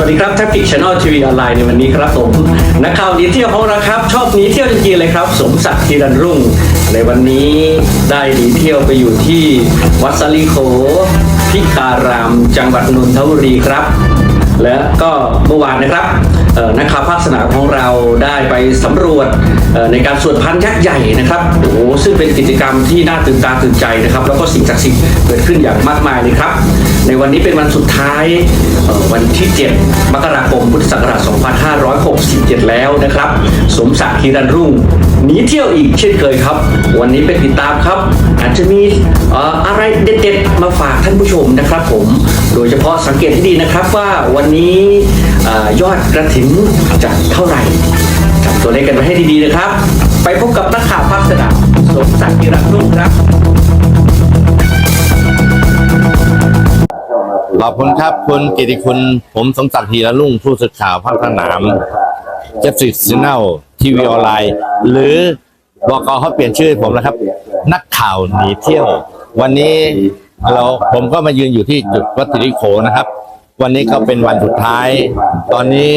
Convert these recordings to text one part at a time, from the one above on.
วัสดีครับแทัพพิกช n น l ทีวีออนไลน์ในวันนี้ครับผมนักข่าวนีเที่ยวของเราครับชอบนีเที่ยวจริงๆเลยครับ สมศักดิ์ธีรันรุ่ง ในวันนี้ได้หนีเที่ยวไปอยู่ที่วัดสลีโขพิการาม จังหวัดนนทบุรีครับ และก็เมื่อวานนะครับนักข่าวภาคสนามของเราได้ไปสำรวจในการสวดพันยักษ์ใหญ่นะครับโอ้โหซึ่งเป็นกิจกรรมที่น่าตื่นตาตื่นใจนะครับ แล้วก็สิ่งศักดิ์สิทธิ์เกิดขึ้นอย่างมากมายเลยครับในวันนี้เป็นวันสุดท้ายวันที่ 7 มกราคมพุทธศักราช 2567 แล้วนะครับ สมศักดิ์ฮิรันรุ่งหนีเที่ยวอีกเช่นเคยครับ วันนี้ไปติดตามครับ อาจจะมีอะไรเด็ดๆ มาฝากท่านผู้ชมนะครับผม โดยเฉพาะสังเกตให้ดีนะครับว่าวันนี้ยอดกระถิ่นจะเท่าไหร่จำตัวเลขกันไว้ให้ดีๆนะครับ ไปพบกับนักข่าวภาคสนามสมศักดิ์ฮิรันรุ่งครับ ขอบคุณครับคุณกิติคุณ ผมสมศักดิ์ธีระรุ่งผู้สื่อข่าวภาคสนามเจฟฟี่ซีเนลทีวีออนไลน์ หรือบอกเขาเปลี่ยนชื่อผมนะครับ นักข่าวหนีเที่ยว วันนี้เราผมก็มายืนอยู่ที่จุดวัดสิริโขนะครับ วันนี้ก็เป็นวันสุดท้าย ตอนนี้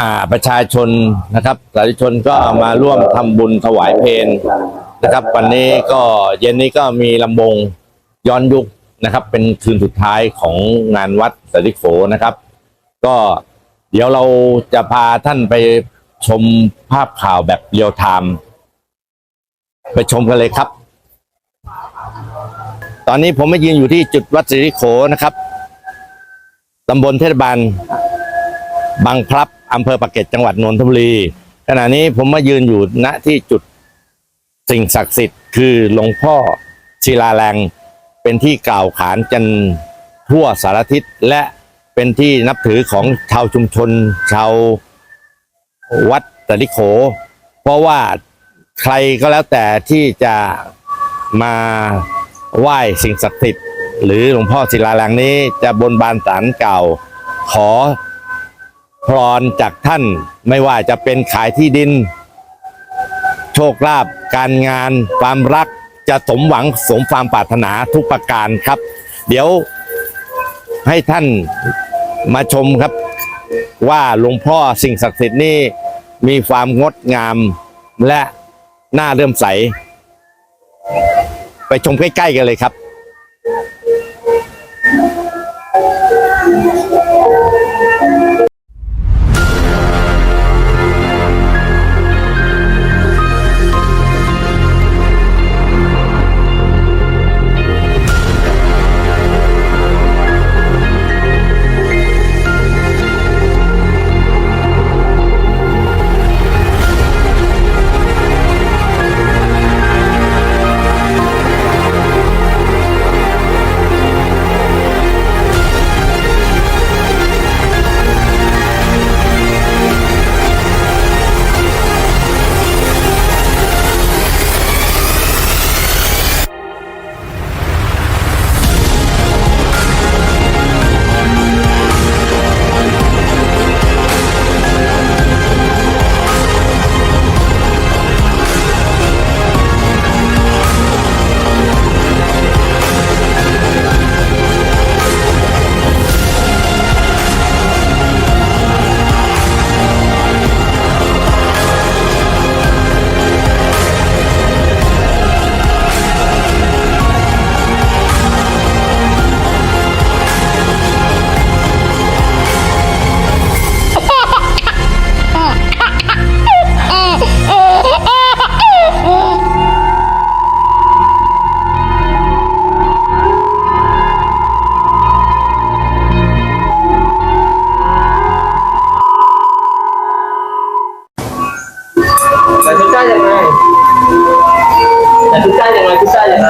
อ่าประชาชนนะครับสาธุชนก็มาร่วมทำบุญถวายเพลนะครับ วันนี้ก็เย็นนี้ก็มีลำวงย้อนยุค นะครับ เป็นคืนสุดท้ายของงานวัดสริโขนะครับ ก็เดี๋ยวเราจะพาท่านไปชมภาพข่าวแบบเรียลไทม์ไปชมกันเลยครับ ตอนนี้ผมมายืนอยู่ที่จุดวัดสิริโขนะครับตำบลเทศบาลบางพลับอำเภอปากเกร็ดจังหวัดนนทบุรี ขณะนี้ผมมายืนอยู่ณที่จุดสิ่งศักดิ์สิทธิ์คือหลวงพ่อศิลาแรง เป็นที่กล่าวขานกันทั่วสารทิศและเป็นที่นับถือของชาวชุมชน ชาววัดตะลิโข เพราะว่าใครก็แล้วแต่ที่จะมาไหว้สิ่งศักดิ์สิทธิ์หรือหลวงพ่อศิลาแรงนี้จะบนบานสารเก่า ขอพรจากท่านไม่ว่าจะเป็นขายที่ดิน โชคลาภการงานความรัก จะสมหวังสมความปรารถนาทุกประการครับ เดี๋ยวให้ท่านมาชมครับ ว่าหลวงพ่อสิ่งศักดิ์สิทธิ์นี่มีความงดงามและน่าเริ่อมใส ไปชมใกล้ ๆ กันเลยครับ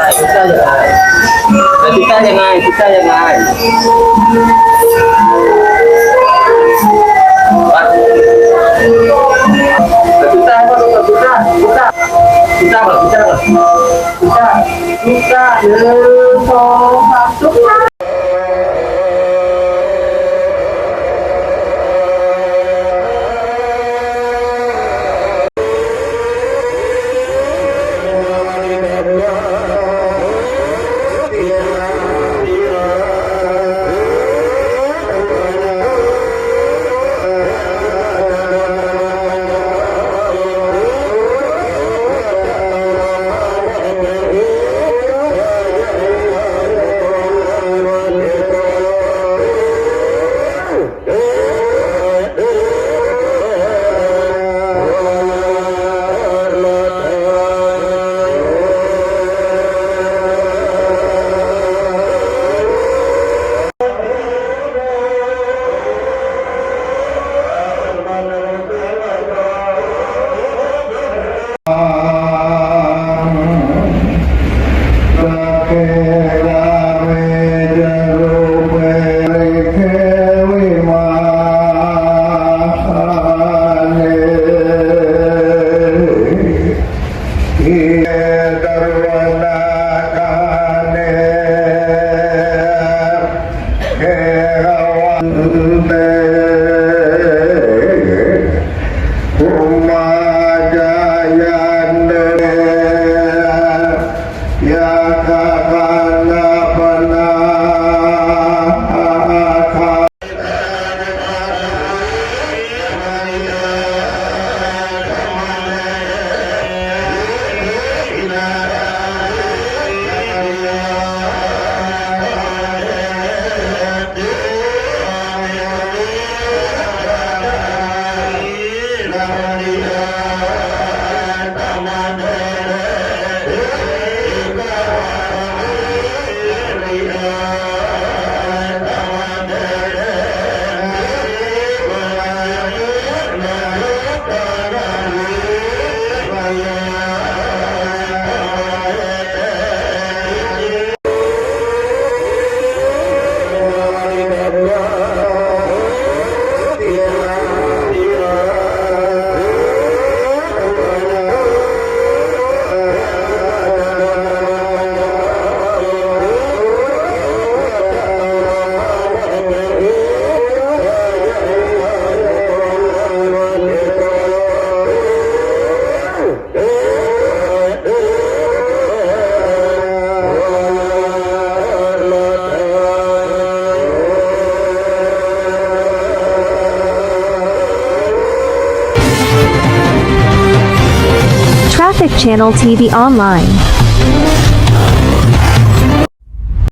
พิซซ่ายังไงพิซซ่ายังไงแต่พิซซ่ายังไงพิซซ่ายังไงแต่พิซซ่าให้พ่อดูแ Channel TV Online.